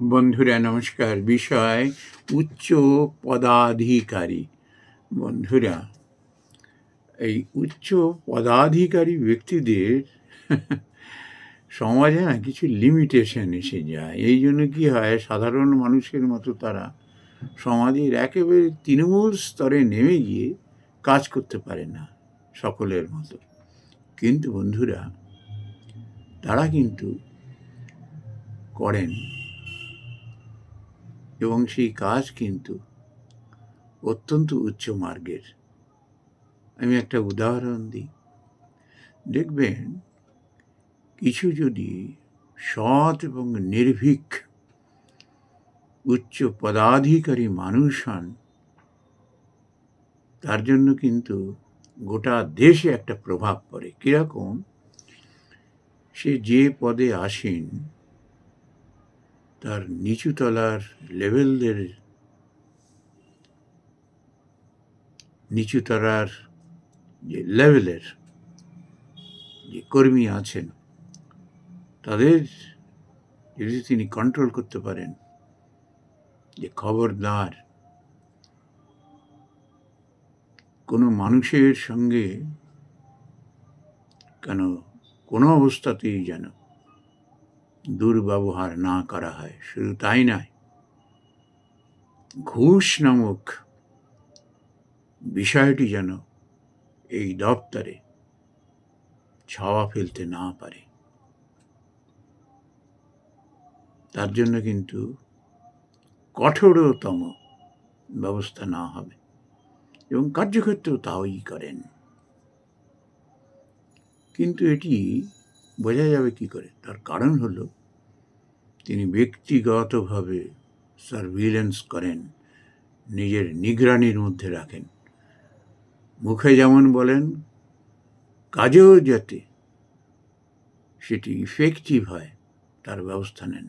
বন্ধুরা, নমস্কার। বিষয়, উচ্চ পদাধিকারী। বন্ধুরা, এই উচ্চ পদাধিকারী ব্যক্তিদের সমাজে না কিছু লিমিটেশন এসে যায়। এই জন্য কি হয়, সাধারণ মানুষের মতো তারা সমাজের একেবারে তৃণমূল স্তরে নেমে গিয়ে কাজ করতে পারে না সকলের মতো। কিন্তু বন্ধুরা, তারা কিন্তু করেন। এবং সেই কাজ কিন্তু অত্যন্ত উচ্চ মার্গের। আমি একটা উদাহরণ দিই। দেখবেন কিছু যদি সৎ এবং নির্ভীক উচ্চ পদাধিকারী মানুষ হন, তার জন্য কিন্তু গোটা দেশে একটা প্রভাব পড়ে। কীরকম? সে যে পদে আসেন তার নিচুতলার লেভেলদের নিচুতলার যে লেভেলের যে কর্মী আছেন, তাদের যদি তিনি কন্ট্রোল করতে পারেন, যে খবরদার, কোনো মানুষের সঙ্গে কেন কোনো অবস্থাতেই যেন দুর্ব্যবহার না করা হয়, শুধু তাই নয়। ঘুষ নামক বিষয়টি যেন এই দপ্তরে ছাওয়া ফেলতে না পারে। তার জন্য কিন্তু কঠোরতম ব্যবস্থা না হবে এবং কার্যক্ষেত্রেও তাই করেন। কিন্তু এটি বোঝা যাবে কি করে? তার কারণ হলো, তিনি ব্যক্তিগতভাবে সার্ভিলেন্স করেন, নিজের নিগরানির মধ্যে রাখেন। মুখে যেমন বলেন, কাজেও যাতে সেটি ইফেক্টিভ হয়, তার ব্যবস্থা নেন।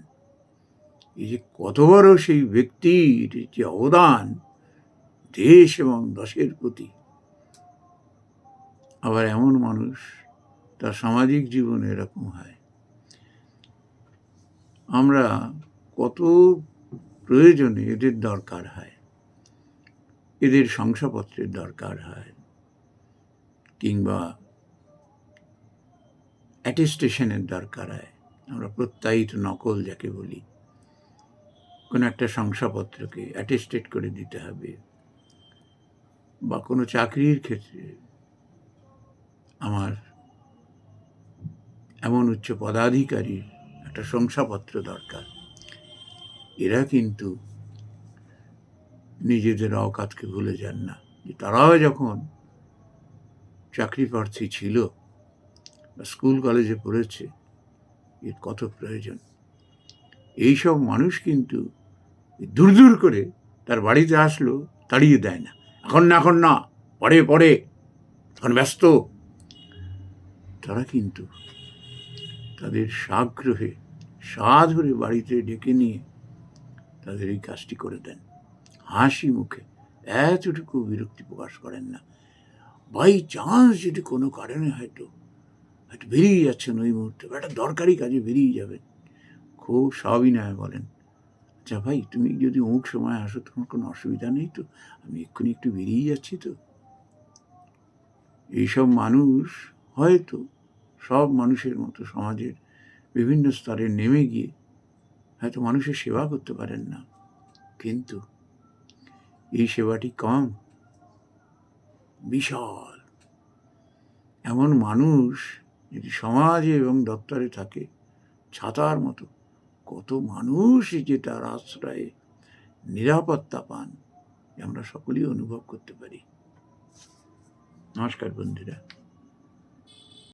এই যে কত বড় সেই ব্যক্তির যে অবদান, দেশ এবং দশের প্রতি, আবার এমন মানুষ তার সামাজিক জীবনে এরকম হয়। আমরা কত প্রয়োজনে এদের দরকার হয়। এদের শংসাপত্রের দরকার হয় কিংবা অ্যাটেস্টেশনের দরকার হয়। আমরা প্রত্যায়িত নকল যাকে বলি। কোনো একটা শংসাপত্রকে অ্যাটেস্টেড করে দিতে হবে বা কোনো চাকরির ক্ষেত্রে আমার এমন উচ্চ পদাধিকারীর একটা শংসাপত্র দরকার। এরা কিন্তু নিজেদের অকাতকে ভুলে যান না। যে তারাও যখন চাকরি প্রার্থী ছিল স্কুল কলেজে পড়েছে, এর কত প্রয়োজন? এইসব মানুষ কিন্তু দূর দূর করে তার বাড়িতে আসলো, তাড়িয়ে দেয় না। এখন না এখন না, পরে পরে, এখন ব্যস্ত। তারা কিন্তু তাদের সাগ্রহে সা ধরে বাড়িতে ডেকে নিয়ে তাদের এই কাজটি করে দেন। হাসি মুখে এতটুকু বিরক্তি প্রকাশ করেন না। বাই চান্স যদি কোনো কারণে হয়তো হয়তো বেরিয়ে যাচ্ছেন ওই মুহূর্তে একটা দরকারি কাজে বেরিয়ে যাবেন। খুব সবিনয় বলেন আচ্ছা ভাই, তুমি যদি অমুক সময় আসো, তোমার কোনো অসুবিধা নেই তো? আমি এক্ষুনি একটু বেরিয়ে যাচ্ছি তো? এইসব মানুষ হয়তো সব মানুষের মতো সমাজের বিভিন্ন স্তরে নেমে গিয়ে হয়তো মানুষের সেবা করতে পারেন না। কিন্তু এই সেবাটি কম। বিশাল। এমন মানুষ যদি সমাজে এবং দপ্তরে থাকে, ছাতার মতো, কত মানুষ যে তার আশ্রয়ে নিরাপত্তা পান, আমরা সকলেই অনুভব করতে পারি। নমস্কার বন্ধুরা।